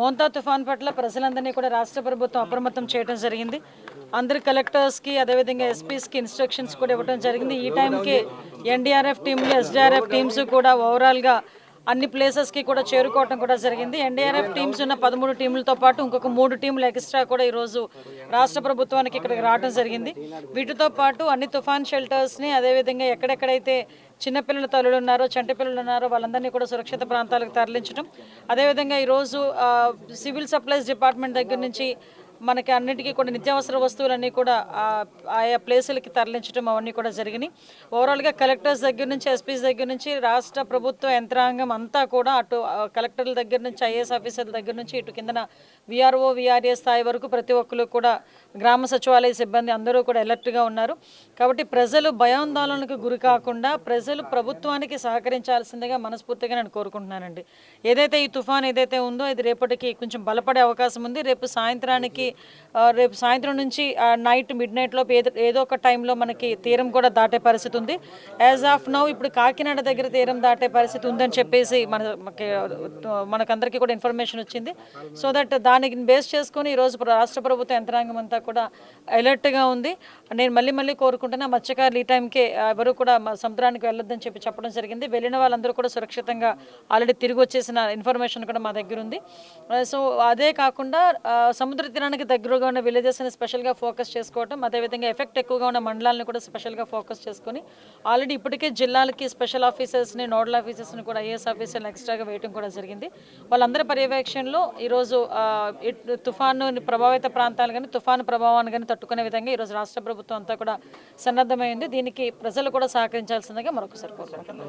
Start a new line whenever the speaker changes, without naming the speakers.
మోంతా తుఫాన్ పట్ల ప్రజలందరినీ కూడా రాష్ట్ర ప్రభుత్వం అప్రమత్తం చేయడం జరిగింది. అందరి కలెక్టర్స్కి అదేవిధంగా ఎస్పీస్కి ఇన్స్ట్రక్షన్స్ కూడా ఇవ్వడం జరిగింది. ఈ టైంకి ఎన్డీఆర్ఎఫ్ టీంలు ఎస్డీఆర్ఎఫ్ టీమ్స్ కూడా ఓవరాల్గా అన్ని ప్లేసెస్కి కూడా చేరుకోవడం కూడా జరిగింది. ఎన్డీఆర్ఎఫ్ టీమ్స్ ఉన్న పదమూడు టీంలతో పాటు ఇంకొక మూడు టీంలు ఎక్స్ట్రా కూడా ఈరోజు రాష్ట్ర ప్రభుత్వానికి ఇక్కడికి రావడం జరిగింది. వీటితో పాటు అన్ని తుఫాన్ షెల్టర్స్ని అదేవిధంగా ఎక్కడెక్కడైతే చిన్నపిల్లల తల్లులు ఉన్నారో చంటి పిల్లలు ఉన్నారో వాళ్ళందరినీ కూడా సురక్షిత ప్రాంతాలకు తరలించడం అదేవిధంగా ఈరోజు సివిల్ సప్లైస్ డిపార్ట్మెంట్ దగ్గర నుంచి మనకి అన్నిటికీ కూడా నిత్యావసర వస్తువులన్నీ కూడా ఆయా ప్లేసులకి తరలించడం అవన్నీ కూడా జరిగినాయి. ఓవరాల్గా కలెక్టర్స్ దగ్గర నుంచి ఎస్పీస్ దగ్గర నుంచి రాష్ట్ర ప్రభుత్వ యంత్రాంగం అంతా కూడా అటు కలెక్టర్ల దగ్గర నుంచి ఐఏఎస్ ఆఫీసర్ల దగ్గర నుంచి ఇటు కిందన విఆర్ఓ విఆర్ఏ స్థాయి వరకు ప్రతి ఒక్కరు కూడా గ్రామ సచివాలయ సిబ్బంది అందరూ కూడా అలర్ట్గా ఉన్నారు. కాబట్టి ప్రజలు భయాందోళనకు గురి కాకుండా ప్రజలు ప్రభుత్వానికి సహకరించాల్సిందిగా మనస్ఫూర్తిగా నేను కోరుకుంటున్నానండి. ఏదైతే ఈ తుఫాన్ ఏదైతే ఉందో ఇది రేపటికి కొంచెం బలపడే అవకాశం ఉంది. రేపు సాయంత్రానికి రేపు సాయంత్రం నుంచి నైట్ మిడ్ నైట్ లోపు ఏదో ఏదో ఒక టైంలో మనకి తీరం కూడా దాటే పరిస్థితి ఉంది. యాజ్ ఆఫ్ నౌ ఇప్పుడు కాకినాడ దగ్గర తీరం దాటే పరిస్థితి ఉందని చెప్పేసి మన మనకి, మనకందరికీ కూడా ఇన్ఫర్మేషన్ వచ్చింది. సో దట్ దానికి బేస్ చేసుకొని ఈరోజు రాష్ట్ర ప్రభుత్వ యంత్రాంగం అంతా కూడా అలర్ట్గా ఉంది. నేను మళ్ళీ మళ్ళీ కోరుకుంటున్నా మత్స్యకారులు ఈ టైంకే ఎవరు కూడా సముద్రానికి వెళ్ళొద్దని చెప్పి చెప్పడం జరిగింది. వెళ్ళిన వాళ్ళందరూ కూడా సురక్షితంగా ఆల్రెడీ తిరిగి వచ్చేసిన ఇన్ఫర్మేషన్ కూడా మా దగ్గర ఉంది. సో అదే కాకుండా సముద్ర తీరానికి దగ్గరగా ఉన్న విలేజెస్ని స్పెషల్గా ఫోకస్ చేసుకోవడం అదేవిధంగా ఎఫెక్ట్ ఎక్కువగా ఉన్న మండలాలను కూడా స్పెషల్గా ఫోకస్ చేసుకొని ఆల్రెడీ ఇప్పటికే జిల్లాలకి స్పెషల్ ఆఫీసర్స్ని నోడల్ ఆఫీసర్స్ని కూడా ఐఏఎస్ ఆఫీసర్ని ఎక్స్ట్రాగా వేయటం కూడా జరిగింది. వాళ్ళందరి పర్యవేక్షణలో ఈరోజు తుఫాను ప్రభావిత ప్రాంతాలు కానీ తుఫాను ప్రభావాన్ని కానీ తట్టుకునే విధంగా ఈరోజు రాష్ట్ర ప్రభుత్వం అంతా కూడా సన్నద్ధమైంది. దీనికి ప్రజలు కూడా సహకరించాల్సిందిగా మరొకసారి కోరుకుంటున్నాను